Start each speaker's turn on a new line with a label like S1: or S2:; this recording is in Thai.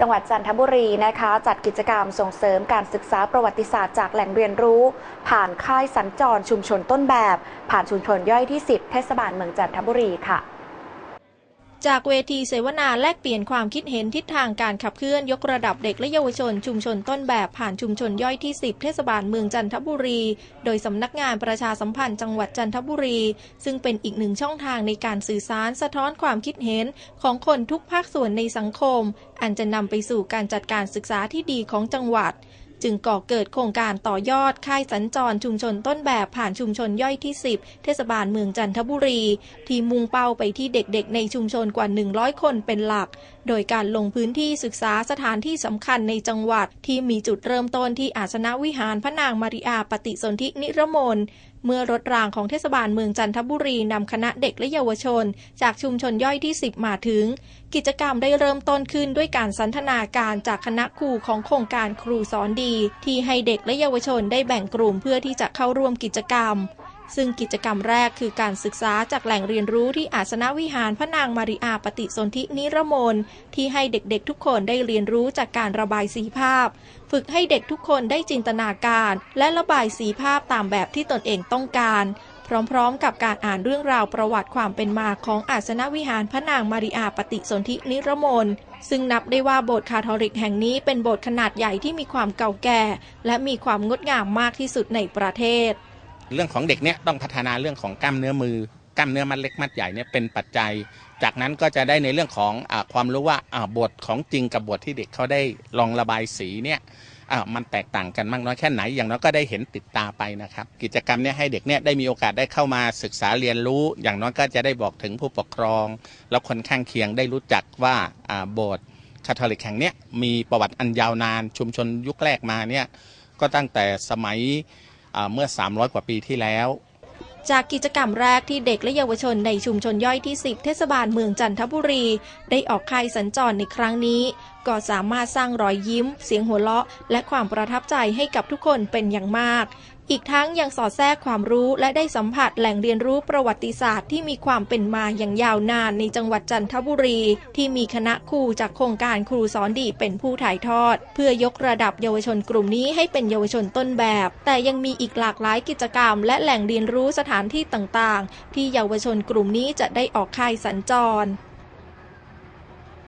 S1: จังหวัดจันทบุรีนะคะ จัดกิจกรรมส่งเสริมการศึกษาประวัติศาสตร์จากแหล่งเรียนรู้ ผ่านค่ายสัญจรชุมชนต้นแบบ ผ่านชุมชนย่อยที่ 10 เทศบาลเมืองจันทบุรีค่ะ
S2: จากเวทีเสวนาแลกเปลี่ยนความคิดเห็นทิศทางการขับเคลื่อนยกระดับเด็กและเยาวชนชุมชนต้นแบบผ่านชุมชนย่อยที่ 10 เทศบาลเมืองจันทบุรี โดยสำนักงานประชาสัมพันธ์จังหวัดจันทบุรี ซึ่งเป็นอีกหนึ่งช่องทางในการสื่อสารสะท้อนความคิดเห็นของคนทุกภาคส่วนในสังคม อันจะนำไปสู่การจัดการศึกษาที่ดีของจังหวัด จึงก่อเกิดโครงการต่อยอดค่ายสัญจรชุมชนต้นแบบผ่านชุมชนย่อยที่ 10 เทศบาลเมืองจันทบุรี ที่มุ่งเป้าไปที่เด็กๆ ในชุมชนกว่า 100 คนเป็นหลัก โดยการลงพื้นที่ศึกษาสถานที่สำคัญในจังหวัดที่มีจุดเริ่มต้นที่อาสนะวิหารพระนางมาริอาปฏิสนธินิรมนเมื่อรถรางของเทศบาลเมืองจันทบุรีนำคณะเด็กและเยาวชน จากชุมชนย่อยที่ 10 มาถึง กิจกรรมได้เริ่มต้นขึ้นด้วยการสันทนาการจากคณะครูของโครงการครูสอนดี ที่ให้เด็กและเยาวชนได้แบ่งกลุ่มเพื่อที่จะเข้าร่วมกิจกรรม ซึ่งกิจกรรมแรกคือการศึกษาจากแหล่งเรียนรู้ที่อาสนะวิหารพระนางมาริอาปฏิสนธินิรมนที่ให้เด็กๆทุกคนได้เรียนรู้จากการระบายสีภาพ ฝึกให้เด็กทุกคนได้จินตนาการ และระบายสีภาพตามแบบที่ตนเองต้องการพร้อมๆ กับการอ่านเรื่องราวประวัติความเป็นมาของอาสนวิหารพระนางมาริอาปฏิสนธินิรมนซึ่งนับได้ว่าโบสถ์คาทอลิกแห่งนี้เป็นโบสถ์ขนาดใหญ่ที่มีความเก่าแก่ และมีความงดงามมากที่สุดในประเทศ
S3: เรื่องของเด็กเนี่ยต้องพัฒนาเรื่องของกล้ามเนื้อมือกล้ามเนื้อมัดเล็กมัดใหญ่เนี่ยเป็นปัจจัย จากนั้นก็จะได้ในเรื่องของอความรู้ว่าบทของจริงกับบทที่เด็กเขาได้ลองระบายสีเนี่ยมันแตกต่างกันมากน้อยแค่ไหนอย่างน้อยก็ได้เห็นติดตาไปนะครับ กิจกรรมเนี่ยให้เด็กเนี่ยได้มีโอกาสได้เข้ามาศึกษาเรียนรู้ อย่างน้อยก็จะได้บอกถึงผู้ปกครอง แล้วคนข้างเคียงได้รู้จักว่าโบสถ์คาทอลิกแห่งเนี้ยมีประวัติอันยาวนานชุมชนยุคแรกมาเนี่ยก็ตั้งแต่สมัย เมื่อ 300 กว่าปีที่แล้ว
S2: จากกิจกรรมแรกที่เด็กและเยาวชนในชุมชนย่อยที่ 10 เทศบาลเมืองจันทบุรี ได้ออกค่ายสัญจรในครั้งนี้ ก็สามารถสร้างรอยยิ้ม เสียงหัวเราะ และความประทับใจให้กับทุกคนเป็นอย่างมาก อีกทั้งยังสอดแทรกความรู้และได้สัมผัสแหล่งเรียนรู้ประวัติศาสตร์ที่มีความเป็นมาอย่างยาวนานในจังหวัดจันทบุรี ที่มีคณะครูจากโครงการครูสอนดีเป็นผู้ถ่ายทอด เพื่อยกระดับเยาวชนกลุ่มนี้ให้เป็นเยาวชนต้นแบบ แต่ยังมีอีกหลากหลายกิจกรรม และแหล่งเรียนรู้สถานที่ต่างๆ ที่เยาวชนกลุ่มนี้จะได้ออกค่ายสัญจร